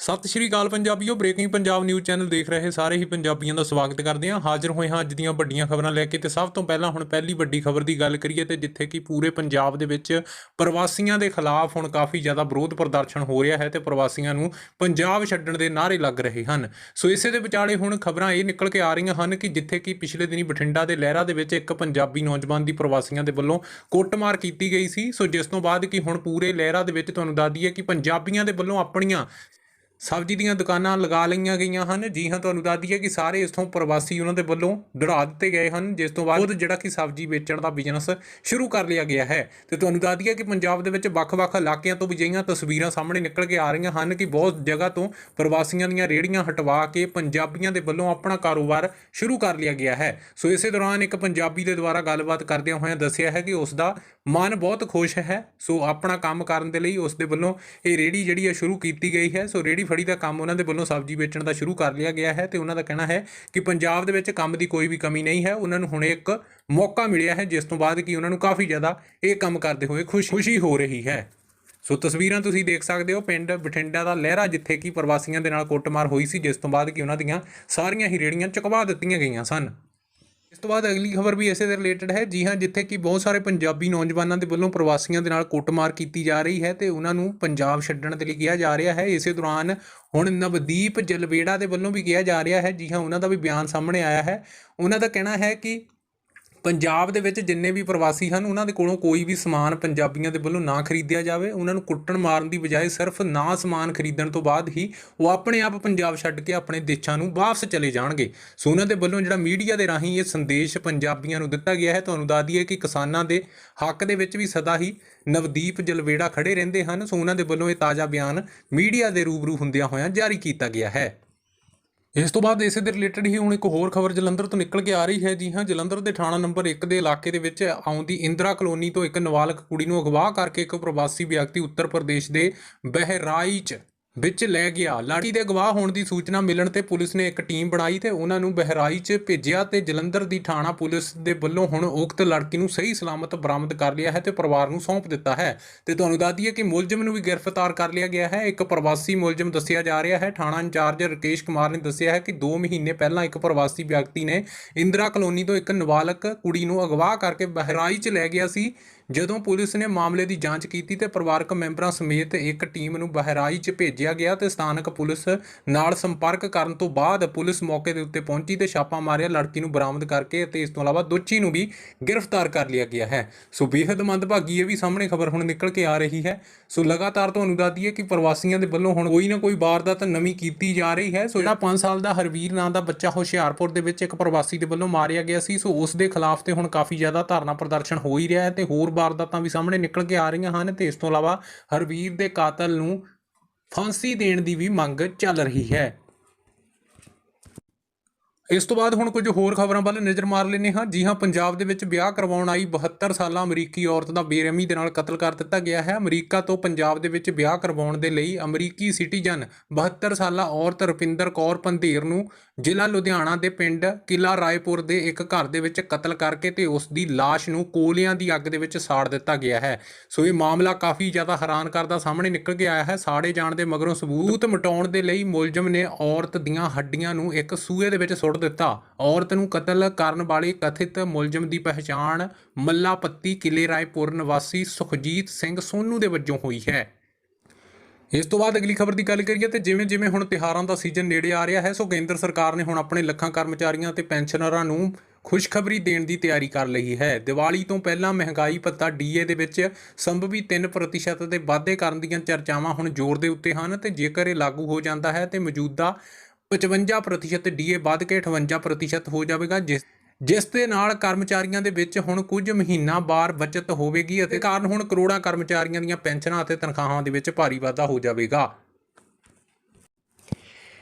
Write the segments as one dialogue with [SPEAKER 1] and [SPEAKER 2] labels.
[SPEAKER 1] ਸਤਿ ਸ਼੍ਰੀ ਅਕਾਲ ਪੰਜਾਬੀਓ, breaking Punjab news channel ਦੇਖ ਰਹੇ ਸਾਰੇ ਹੀ ਪੰਜਾਬੀਆਂ ਦਾ ਸਵਾਗਤ ਕਰਦੇ ਹਾਂ। ਹਾਜ਼ਰ ਹੋਏ ਹਾਂ ਅੱਜ ਦੀਆਂ ਵੱਡੀਆਂ ਖਬਰਾਂ ਲੈ ਕੇ ਤੇ ਸਭ ਤੋਂ ਪਹਿਲਾਂ ਹੁਣ ਪਹਿਲੀ ਵੱਡੀ ਖਬਰ ਦੀ ਗੱਲ ਕਰੀਏ ਤੇ ਜਿੱਥੇ ਕਿ ਪੂਰੇ ਪੰਜਾਬ ਦੇ ਵਿੱਚ ਪ੍ਰਵਾਸੀਆਂ ਦੇ ਖਿਲਾਫ ਹੁਣ ਕਾਫੀ ਜ਼ਿਆਦਾ ਵਿਰੋਧ ਪ੍ਰਦਰਸ਼ਨ ਹੋ ਰਿਹਾ ਹੈ ਤੇ ਪ੍ਰਵਾਸੀਆਂ ਨੂੰ ਪੰਜਾਬ ਛੱਡਣ ਦੇ ਨਾਅਰੇ ਲੱਗ ਰਹੇ ਹਨ। ਸੋ ਇਸੇ ਦੇ ਵਿਚਾਲੇ ਹੁਣ ਖਬਰਾਂ ਇਹ ਨਿਕਲ ਕੇ ਆ ਰਹੀਆਂ ਹਨ ਕਿ ਜਿੱਥੇ ਕਿ ਪਿਛਲੇ ਦਿਨੀ ਬਠਿੰਡਾ ਦੇ ਲਹਿਰਾ ਦੇ ਵਿੱਚ ਇੱਕ ਪੰਜਾਬੀ ਨੌਜਵਾਨ ਦੀ ਪ੍ਰਵਾਸੀਆਂ ਦੇ ਵੱਲੋਂ ਕੁੱਟਮਾਰ ਕੀਤੀ ਗਈ ਸੀ। ਸੋ ਜਿਸ ਤੋਂ ਬਾਅਦ ਕਿ ਹੁਣ ਪੂਰੇ ਲਹਿਰਾ ਦੇ ਵਿੱਚ ਤੁਹਾਨੂੰ ਦੱਸ ਦਈਏ ਕਿ ਪੰਜਾਬੀਆਂ ਦੇ ਵੱਲੋਂ ਆਪਣੀਆਂ ਸਬਜ਼ੀ ਦੀਆਂ ਦੁਕਾਨਾਂ ਲਗਾ ਲਈਆਂ ਗਈਆਂ ਹਨ। ਜੀ ਹਾਂ, ਤੁਹਾਨੂੰ ਦੱਸ ਦਈਏ ਕਿ ਸਾਰੇ ਇਸ ਤੋਂ ਪ੍ਰਵਾਸੀ ਉਹਨਾਂ ਦੇ ਵੱਲੋਂ ਦੜਾ ਦਿੱਤੇ ਗਏ ਹਨ, ਜਿਸ ਤੋਂ ਬਾਅਦ ਜਿਹੜਾ ਕਿ ਸਬਜ਼ੀ ਵੇਚਣ ਦਾ ਬਿਜ਼ਨਸ ਸ਼ੁਰੂ ਕਰ ਲਿਆ ਗਿਆ ਹੈ। ਤੇ ਤੁਹਾਨੂੰ ਦੱਸ ਦਈਏ ਕਿ ਪੰਜਾਬ ਦੇ ਵਿੱਚ ਵੱਖ-ਵੱਖ ਇਲਾਕਿਆਂ ਤੋਂ ਅਜਿਹੀਆਂ ਤਸਵੀਰਾਂ ਸਾਹਮਣੇ ਨਿਕਲ ਕੇ ਆ ਰਹੀਆਂ ਹਨ ਕਿ ਬਹੁਤ ਜਗ੍ਹਾ ਤੋਂ ਪ੍ਰਵਾਸੀਆਂ ਦੀਆਂ ਰੇੜੀਆਂ ਹਟਵਾ ਕੇ ਪੰਜਾਬੀਆਂ ਦੇ ਵੱਲੋਂ ਆਪਣਾ ਕਾਰੋਬਾਰ ਸ਼ੁਰੂ ਕਰ ਲਿਆ ਗਿਆ ਹੈ। ਸੋ ਇਸੇ ਦੌਰਾਨ ਇੱਕ ਪੰਜਾਬੀ ਦੇ ਦੁਆਰਾ ਗੱਲਬਾਤ ਕਰਦਿਆਂ ਹੋਇਆਂ ਦੱਸਿਆ ਹੈ ਕਿ ਉਸ ਦਾ ਮਨ ਬਹੁਤ ਖੁਸ਼ ਹੈ। ਸੋ ਆਪਣਾ ਕੰਮ ਕਰਨ ਦੇ ਲਈ ਉਸ ਦੇ ਵੱਲੋਂ ਇਹ ਰੇੜੀ ਜਿਹੜੀ ਹੈ ਸ਼ੁਰੂ ਕੀਤੀ ਗਈ ਹੈ। ਸੋ ਰੇੜੀ ਫੜੀ ਦਾ ਕੰਮ ਉਹਨਾਂ ਦੇ ਵੱਲੋਂ ਸਬਜ਼ੀ ਵੇਚਣ ਦਾ ਸ਼ੁਰੂ ਕਰ ਲਿਆ ਗਿਆ ਹੈ ਤੇ ਉਹਨਾਂ ਦਾ ਕਹਿਣਾ ਹੈ ਕਿ ਪੰਜਾਬ ਦੇ ਵਿੱਚ ਕੰਮ ਦੀ ਕੋਈ ਵੀ ਕਮੀ ਨਹੀਂ ਹੈ। ਉਹਨਾਂ ਨੂੰ ਹੁਣ ਇੱਕ ਮੌਕਾ ਮਿਲਿਆ ਹੈ, ਜਿਸ ਤੋਂ ਬਾਅਦ ਕਿ ਉਹਨਾਂ ਨੂੰ ਕਾਫੀ ਜ਼ਿਆਦਾ ਇਹ ਕੰਮ ਕਰਦੇ ਹੋਏ ਖੁਸ਼ ਖੁਸ਼ੀ ਹੋ ਰਹੀ ਹੈ। ਸੋ ਤਸਵੀਰਾਂ ਤੁਸੀਂ ਦੇਖ ਸਕਦੇ ਹੋ, ਪਿੰਡ ਬਠਿੰਡਾ ਦਾ ਲਹਿਰਾ ਜਿੱਥੇ ਕਿ ਪ੍ਰਵਾਸੀਆਂ ਦੇ ਨਾਲ ਕੁੱਟਮਾਰ ਹੋਈ ਸੀ, ਜਿਸ ਤੋਂ ਬਾਅਦ ਕਿ ਉਹਨਾਂ ਦੀਆਂ ਸਾਰੀਆਂ ਹੀ ਰੇੜੀਆਂ ਚੁਕਵਾ ਦਿੱਤੀਆਂ ਗਈਆਂ ਸਨ। ਇਸ ਤੋਂ ਬਾਅਦ ਅਗਲੀ ਖਬਰ ਵੀ ਇਸੇ ਦੇ ਰਿਲੇਟਡ ਹੈ। ਜੀ ਹਾਂ, ਜਿੱਥੇ ਕਿ ਬਹੁਤ ਸਾਰੇ ਪੰਜਾਬੀ ਨੌਜਵਾਨਾਂ ਦੇ ਵੱਲੋਂ ਪ੍ਰਵਾਸੀਆਂ ਦੇ ਨਾਲ ਕੁੱਟਮਾਰ ਕੀਤੀ ਜਾ ਰਹੀ ਹੈ ਤੇ ਉਹਨਾਂ ਨੂੰ ਪੰਜਾਬ ਛੱਡਣ ਦੇ ਲਈ ਕਿਹਾ ਜਾ ਰਿਹਾ ਹੈ। ਇਸੇ ਦੌਰਾਨ ਹੁਣ ਨਵਦੀਪ ਜਲਵੇੜਾ ਦੇ ਵੱਲੋਂ ਵੀ ਕਿਹਾ ਜਾ ਰਿਹਾ ਹੈ। ਜੀ ਹਾਂ, ਉਹਨਾਂ ਦਾ ਵੀ ਬਿਆਨ ਸਾਹਮਣੇ ਆਇਆ ਹੈ। ਉਹਨਾਂ ਦਾ ਕਹਿਣਾ ਹੈ ਕਿ ਪੰਜਾਬ ਦੇ ਵਿੱਚ ਜਿੰਨੇ ਵੀ ਪ੍ਰਵਾਸੀ ਹਨ, ਉਹਨਾਂ ਦੇ ਕੋਲੋਂ ਕੋਈ ਵੀ ਸਮਾਨ ਪੰਜਾਬੀਆਂ ਦੇ ਵੱਲੋਂ ਨਾ ਖਰੀਦਿਆ ਜਾਵੇ। ਉਹਨਾਂ ਨੂੰ ਕੁੱਟਣ ਮਾਰਨ ਦੀ ਬਜਾਏ ਸਿਰਫ ਨਾ ਸਮਾਨ ਖਰੀਦਣ ਤੋਂ ਬਾਅਦ ਹੀ ਉਹ ਆਪਣੇ ਆਪ ਪੰਜਾਬ ਛੱਡ ਕੇ ਆਪਣੇ ਦੇਸ਼ਾਂ ਨੂੰ ਵਾਪਸ ਚਲੇ ਜਾਣਗੇ। ਸੋ ਉਹਨਾਂ ਦੇ ਵੱਲੋਂ ਜਿਹੜਾ ਮੀਡੀਆ ਦੇ ਰਾਹੀਂ ਇਹ ਸੰਦੇਸ਼ ਪੰਜਾਬੀਆਂ ਨੂੰ ਦਿੱਤਾ ਗਿਆ ਹੈ, ਤੁਹਾਨੂੰ ਦੱਸ ਦਈਏ ਕਿ ਕਿਸਾਨਾਂ ਦੇ ਹੱਕ ਦੇ ਵਿੱਚ ਵੀ ਸਦਾ ਹੀ ਨਵਦੀਪ ਜਲਵੇੜਾ ਖੜੇ ਰਹਿੰਦੇ ਹਨ। ਸੋ ਉਹਨਾਂ ਦੇ ਵੱਲੋਂ ਇਹ ਤਾਜ਼ਾ ਬਿਆਨ ਮੀਡੀਆ ਦੇ ਰੂਬਰੂ ਹੁੰਦਿਆਂ ਹੋਇਆਂ ਜਾਰੀ ਕੀਤਾ ਗਿਆ ਹੈ। ਇਸ ਤੋਂ ਬਾਅਦ ਇਸੇ ਦੇ ਰਿਲੇਟਡ ਹੀ ਹੁਣ ਇੱਕ ਹੋਰ ਖਬਰ ਜਲੰਧਰ ਤੋਂ ਨਿਕਲ ਕੇ ਆ ਰਹੀ ਹੈ। ਜੀ ਹਾਂ, ਜਲੰਧਰ ਦੇ ਥਾਣਾ ਨੰਬਰ 1 ਦੇ ਇਲਾਕੇ ਦੇ ਵਿੱਚ ਆਉਂਦੀ ਇੰਦਰਾ ਕਲੋਨੀ ਤੋਂ ਇੱਕ ਨਵਾਲਕ ਕੁੜੀ ਨੂੰ ਅਗਵਾ ਕਰਕੇ ਇੱਕ ਪ੍ਰਵਾਸੀ ਵਿਅਕਤੀ ਉੱਤਰ ਪ੍ਰਦੇਸ਼ ਦੇ ਬਹਿਰਾਈਚ ਵਿੱਚ ਲੈ ਗਿਆ। ਲੜਕੀ ਦੇ ਅਗਵਾ ਹੋਣ ਦੀ ਸੂਚਨਾ ਮਿਲਣ ਤੇ ਪੁਲਿਸ ਨੇ ਇੱਕ ਟੀਮ ਬਣਾਈ ਤੇ ਉਹਨਾਂ ਨੂੰ ਬਹਿਰਾਈ 'ਚ ਭੇਜਿਆ ਤੇ ਜਲੰਧਰ ਦੀ ਥਾਣਾ ਪੁਲਿਸ ਦੇ ਵੱਲੋਂ ਹੁਣ ਉਕਤ ਲੜਕੀ ਨੂੰ ਸਹੀ ਸਲਾਮਤ ਬਰਾਮਦ ਕਰ ਲਿਆ ਹੈ ਤੇ ਪਰਿਵਾਰ ਨੂੰ ਸੌਂਪ ਦਿੱਤਾ ਹੈ। ਤੇ ਤੁਹਾਨੂੰ ਦੱਸ ਦਈਏ ਕਿ ਮੁਲਜ਼ਮ ਨੂੰ ਵੀ ਗ੍ਰਿਫਤਾਰ ਕਰ ਲਿਆ ਗਿਆ ਹੈ। ਇੱਕ ਪ੍ਰਵਾਸੀ ਮੁਲਜ਼ਮ ਦੱਸਿਆ ਜਾ ਰਿਹਾ ਹੈ। ਥਾਣਾ ਇੰਚਾਰਜ ਰਕੇਸ਼ ਕੁਮਾਰ ਨੇ ਦੱਸਿਆ ਹੈ ਕਿ 2 ਮਹੀਨੇ ਪਹਿਲਾਂ ਇੱਕ ਪ੍ਰਵਾਸੀ ਵਿਅਕਤੀ ਨੇ ਇੰਦਰਾ ਕਲੋਨੀ ਤੋਂ ਇੱਕ ਨਾਬਾਲਗ ਕੁੜੀ ਨੂੰ ਅਗਵਾ ਕਰਕੇ ਬਹਿਰਾਈ 'ਚ ਲੈ ਗਿਆ ਸੀ। ਜਦੋਂ ਪੁਲਿਸ ਨੇ ਮਾਮਲੇ ਦੀ ਜਾਂਚ ਕੀਤੀ ਤੇ ਪਰਿਵਾਰਕ ਮੈਂਬਰਾਂ ਸਮੇਤ ਇੱਕ ਟੀਮ ਨੂੰ ਬਹਿਰਾਈਚ ਭੇਜਿਆ ਗਿਆ ਤੇ ਸਥਾਨਕ ਪੁਲਿਸ ਨਾਲ ਸੰਪਰਕ ਕਰਨ ਤੋਂ ਬਾਅਦ ਪੁਲਿਸ ਮੌਕੇ ਦੇ ਉੱਤੇ ਪਹੁੰਚੀ ਤੇ ਛਾਪਾ ਮਾਰਿਆ, ਲੜਕੀ ਨੂੰ ਬਰਾਮਦ ਕਰਕੇ ਅਤੇ ਇਸ ਤੋਂ ਇਲਾਵਾ ਦੋਚੀ ਨੂੰ ਵੀ ਗ੍ਰਿਫਤਾਰ ਕਰ ਲਿਆ ਗਿਆ ਹੈ। ਸੋ ਬੇਹੱਦ ਮੰਦਭਾਗੀ ਇਹ ਵੀ ਸਾਹਮਣੇ ਖਬਰ ਹੁਣ ਨਿਕਲ ਕੇ ਆ ਰਹੀ ਹੈ। ਸੋ ਲਗਾਤਾਰ ਤੁਹਾਨੂੰ ਦੱਸ ਦਈਏ ਕਿ ਪ੍ਰਵਾਸੀਆਂ ਦੇ ਵੱਲੋਂ ਹੁਣ ਕੋਈ ਨਾ ਕੋਈ ਵਾਰਦਾਤ ਨਵੀਂ ਕੀਤੀ ਜਾ ਰਹੀ ਹੈ। ਸੋ ਜਿਹੜਾ 5 ਸਾਲ ਦਾ ਹਰਵੀਰ ਨਾਂ ਦਾ ਬੱਚਾ ਹੁਸ਼ਿਆਰਪੁਰ ਦੇ ਵਿੱਚ ਇੱਕ ਪ੍ਰਵਾਸੀ ਦੇ ਵੱਲੋਂ ਮਾਰਿਆ ਗਿਆ ਸੀ, ਸੋ ਉਸ ਦੇ ਖਿਲਾਫ ਤੇ ਹੁਣ ਕਾਫੀ ਜ਼ਿਆਦਾ ਧਾਰਨਾ ਪ੍ਰਦਰਸ਼ਨ ਹੋ ਹੀ ਰਿਹਾ ਹੈ ਤੇ ਹੋਰ ਵਾਰਦਾਤਾਂ ਵੀ ਸਾਹਮਣੇ ਨਿਕਲ ਕੇ ਆ ਰਹੀਆਂ ਹਨ ਤੇ ਇਸ ਤੋਂ ਇਲਾਵਾ ਹਰਵੀਰ ਦੇ ਕਾਤਲ ਨੂੰ ਫਾਂਸੀ ਦੇਣ ਦੀ ਵੀ ਮੰਗ ਚੱਲ ਰਹੀ ਹੈ। ਇਸ ਤੋਂ ਬਾਅਦ ਹੁਣ ਕੁਝ ਹੋਰ ਖਬਰਾਂ ਵੱਲ ਨਜ਼ਰ ਮਾਰ ਲੈਨੇ ਹਾਂ। ਜੀ ਹਾਂ, ਪੰਜਾਬ ਦੇ ਵਿੱਚ ਵਿਆਹ ਕਰਵਾਉਣ ਆਈ 72 ਸਾਲਾਂ ਅਮਰੀਕੀ ਔਰਤ ਦਾ ਬੇਰਹਿਮੀ ਦੇ ਨਾਲ ਕਤਲ ਕਰ ਦਿੱਤਾ ਗਿਆ ਹੈ। ਅਮਰੀਕਾ ਤੋਂ ਪੰਜਾਬ ਦੇ ਵਿੱਚ ਵਿਆਹ ਕਰਵਾਉਣ ਦੇ ਲਈ ਅਮਰੀਕੀ ਸਿਟੀਜ਼ਨ 72 ਸਾਲਾ ਔਰਤ ਰੁਪਿੰਦਰ ਕੌਰ ਪੰਧੇਰ ਨੂੰ ਜ਼ਿਲ੍ਹਾ ਲੁਧਿਆਣਾ ਦੇ ਪਿੰਡ ਕਿਲਾ ਰਾਏਪੁਰ ਦੇ ਇੱਕ ਘਰ ਦੇ ਵਿੱਚ ਕਤਲ ਕਰਕੇ ਤੇ ਉਸ ਦੀ ਲਾਸ਼ ਨੂੰ ਕੋਲਿਆਂ ਦੀ ਅੱਗ ਦੇ ਵਿੱਚ ਸਾੜ ਦਿੱਤਾ ਗਿਆ ਹੈ। ਸੋ ਇਹ ਮਾਮਲਾ ਕਾਫੀ ਜ਼ਿਆਦਾ ਹੈਰਾਨ ਕਰਦਾ ਸਾਹਮਣੇ ਨਿਕਲ ਕੇ ਆਇਆ ਹੈ। ਸਾੜੇ ਜਾਣ ਦੇ ਮਗਰੋਂ ਸਬੂਤ ਮਿਟਾਉਣ ਦੇ ਲਈ ਮੁਲਜ਼ਮ ਨੇ ਔਰਤ ਦੀਆਂ ਹੱਡੀਆਂ ਨੂੰ ਇੱਕ ਸੂਏ ਦੇ ਵਿੱਚ ਸੁੱਟ ਦਿੱਤਾ। ਔਰਤ ਨੂੰ ਕਤਲ ਕਰਨ ਵਾਲੇ ਕਥਿਤ ਮੁਲਜ਼ਮ ਦੀ ਪਹਿਚਾਣ ਮੱਲਾ ਕਿਲੇ ਰਾਏਪੁਰ ਨਿਵਾਸੀ ਸੁਖਜੀਤ ਸਿੰਘ ਸੋਨੂ ਦੇ ਵਜੋਂ ਹੋਈ ਹੈ। ਇਸ ਤੋਂ ਬਾਅਦ ਅਗਲੀ ਖਬਰ ਦੀ ਗੱਲ ਕਰੀਏ ਤੇ ਜਿਵੇਂ ਜਿਵੇਂ ਹੁਣ ਤਿਹਾਰਾਂ ਦਾ ਸੀਜ਼ਨ ਨੇੜੇ ਆ ਰਿਹਾ ਹੈ, ਸੋ ਕੇਂਦਰ ਸਰਕਾਰ ਨੇ ਹੁਣ ਆਪਣੇ ਲੱਖਾਂ ਕਰਮਚਾਰੀਆਂ ਤੇ ਪੈਨਸ਼ਨਰਾਂ ਨੂੰ ਖੁਸ਼ਖਬਰੀ ਦੇਣ ਦੀ ਤਿਆਰੀ ਕਰ ਲਈ ਹੈ। ਦੀਵਾਲੀ ਤੋਂ ਪਹਿਲਾਂ ਮਹਿੰਗਾਈ ਭੱਤਾ ਡੀਏ ਦੇ ਵਿੱਚ ਸੰਭਵੀ 3% ਦੇ ਵਾਧੇ ਕਰਨ ਦੀਆਂ ਚਰਚਾਵਾਂ ਹੁਣ ਜ਼ੋਰ ਦੇ ਉੱਤੇ ਹਨ ਤੇ ਜੇਕਰ ਇਹ ਲਾਗੂ ਹੋ ਜਾਂਦਾ ਹੈ ਤੇ ਮੌਜੂਦਾ 55% ਡੀਏ ਵੱਧ ਕੇ 58% ਹੋ ਜਾਵੇਗਾ, ਜਿਸ ਜਿਸ ਦੇ ਨਾਲ ਕਰਮਚਾਰੀਆਂ ਦੇ ਵਿੱਚ ਹੁਣ ਕੁਝ ਮਹੀਨਾ ਬਾਰ ਬਚਤ ਹੋਵੇਗੀ ਅਤੇ ਕਾਰਨ ਹੁਣ ਕਰੋੜਾਂ ਕਰਮਚਾਰੀਆਂ ਦੀਆਂ ਪੈਨਸ਼ਨਾਂ ਅਤੇ ਤਨਖਾਹਾਂ ਦੇ ਵਿੱਚ ਭਾਰੀ ਵਾਧਾ ਹੋ ਜਾਵੇਗਾ।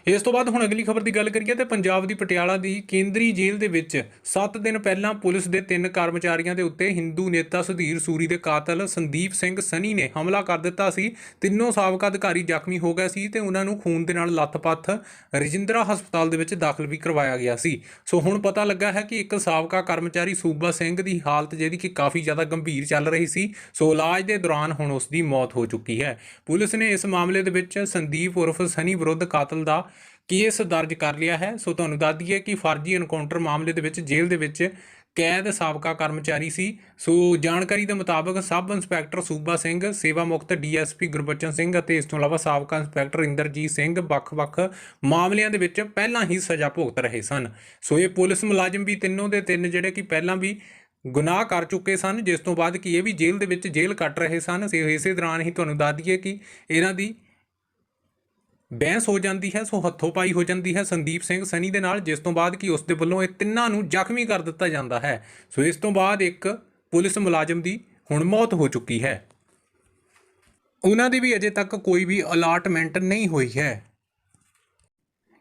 [SPEAKER 1] ਇਸ ਤੋਂ ਬਾਅਦ ਹੁਣ ਅਗਲੀ ਖਬਰ ਦੀ ਗੱਲ ਕਰੀਏ ਤੇ ਪੰਜਾਬ ਦੀ ਪਟਿਆਲਾ ਦੀ ਕੇਂਦਰੀ ਜੇਲ੍ਹ ਦੇ ਵਿੱਚ 7 ਦਿਨ ਪਹਿਲਾਂ ਪੁਲਿਸ ਦੇ ਤਿੰਨ ਕਰਮਚਾਰੀਆਂ ਦੇ ਉੱਤੇ ਹਿੰਦੂ ਨੇਤਾ ਸੁਧੀਰ ਸੂਰੀ ਦੇ ਕਾਤਲ ਸੰਦੀਪ ਸਿੰਘ ਸਨੀ ਨੇ ਹਮਲਾ ਕਰ ਦਿੱਤਾ ਸੀ। ਤਿੰਨੋਂ ਸਾਬਕਾ ਅਧਿਕਾਰੀ ਜ਼ਖਮੀ ਹੋ ਗਏ ਸੀ ਤੇ ਉਹਨਾਂ ਨੂੰ ਖੂਨ ਦੇ ਨਾਲ ਲੱਥਪੱਥ ਰਜਿੰਦਰਾ ਹਸਪਤਾਲ ਦੇ ਵਿੱਚ ਦਾਖਲ ਵੀ ਕਰਵਾਇਆ ਗਿਆ ਸੀ। ਸੋ ਹੁਣ ਪਤਾ ਲੱਗਾ ਹੈ ਕਿ ਇੱਕ ਸਾਬਕਾ ਕਰਮਚਾਰੀ ਸੂਬਾ ਸਿੰਘ ਦੀ ਹਾਲਤ ਜਿਹੜੀ ਕਿ ਕਾਫੀ ਜ਼ਿਆਦਾ ਗੰਭੀਰ ਚੱਲ ਰਹੀ ਸੀ, ਸੋ ਇਲਾਜ ਦੇ ਦੌਰਾਨ ਹੁਣ ਉਸ ਦੀ ਮੌਤ ਹੋ ਚੁੱਕੀ ਹੈ। ਪੁਲਿਸ ਨੇ ਇਸ ਮਾਮਲੇ ਦੇ ਵਿੱਚ ਸੰਦੀਪ ਉਰਫ ਸਨੀ ਵਿਰੁੱਧ ਕਾਤਲ ਦਾ ਕੇਸ ਦਰਜ ਕਰ ਲਿਆ ਹੈ। ਸੋ ਤੁਹਾਨੂੰ ਦੱਸ ਦਈਏ ਕਿ ਫਰਜ਼ੀ ਐਨਕਾਊਂਟਰ ਮਾਮਲੇ ਦੇ ਵਿੱਚ ਜੇਲ੍ਹ ਦੇ ਵਿੱਚ ਕੈਦ ਸਾਬਕਾ ਕਰਮਚਾਰੀ ਸੀ। ਸੋ ਜਾਣਕਾਰੀ ਦੇ ਮੁਤਾਬਕ ਸਬ ਇੰਸਪੈਕਟਰ ਸੂਬਾ ਸਿੰਘ, ਸੇਵਾ ਮੁਕਤ ਡੀਐਸਪੀ ਗੁਰਬਚਨ ਸਿੰਘ ਅਤੇ ਇਸ ਤੋਂ ਇਲਾਵਾ ਸਾਬਕਾ ਇੰਸਪੈਕਟਰ ਇੰਦਰਜੀਤ ਸਿੰਘ ਵੱਖ-ਵੱਖ ਮਾਮਲਿਆਂ ਦੇ ਵਿੱਚ ਪਹਿਲਾਂ ਹੀ ਸਜ਼ਾ ਭੁਗਤ ਰਹੇ ਸਨ। ਸੋ ਇਹ ਪੁਲਿਸ ਮੁਲਾਜ਼ਮ ਵੀ ਤਿੰਨੋਂ ਦੇ ਤਿੰਨ ਜਿਹੜੇ ਕਿ ਪਹਿਲਾਂ ਵੀ ਗੁਨਾਹ ਕਰ ਚੁੱਕੇ ਸਨ। ਜਿਸ ਤੋਂ ਬਾਅਦ ਕਿ ਇਹ ਵੀ ਜੇਲ੍ਹ ਦੇ ਵਿੱਚ ਜੇਲ੍ਹ ਕੱਟ ਰਹੇ ਸਨ। ਸੋ ਇਸੇ ਦੌਰਾਨ ਹੀ ਤੁਹਾਨੂੰ ਦੱਸ ਦਈਏ ਕਿ ਇਹਨਾਂ ਦੀ ਬਹਿਸ ਹੋ ਜਾਂਦੀ ਹੈ, ਸੋ ਹੱਥੋਂ ਪਾਈ ਹੋ ਜਾਂਦੀ ਹੈ ਸੰਦੀਪ ਸਿੰਘ ਸਨੀ ਦੇ ਨਾਲ, ਜਿਸ ਤੋਂ ਬਾਅਦ ਕਿ ਉਸ ਦੇ ਵੱਲੋਂ ਇਹ ਤਿੰਨਾਂ ਨੂੰ ਜ਼ਖਮੀ ਕਰ ਦਿੱਤਾ ਜਾਂਦਾ ਹੈ। ਸੋ ਇਸ ਤੋਂ ਬਾਅਦ ਇੱਕ ਪੁਲਿਸ ਮੁਲਾਜ਼ਮ ਦੀ ਹੁਣ ਮੌਤ ਹੋ ਚੁੱਕੀ ਹੈ। ਉਹਨਾਂ ਦੀ ਵੀ ਅਜੇ ਤੱਕ ਕੋਈ ਵੀ ਅਲਾਟਮੈਂਟ ਨਹੀਂ ਹੋਈ ਹੈ।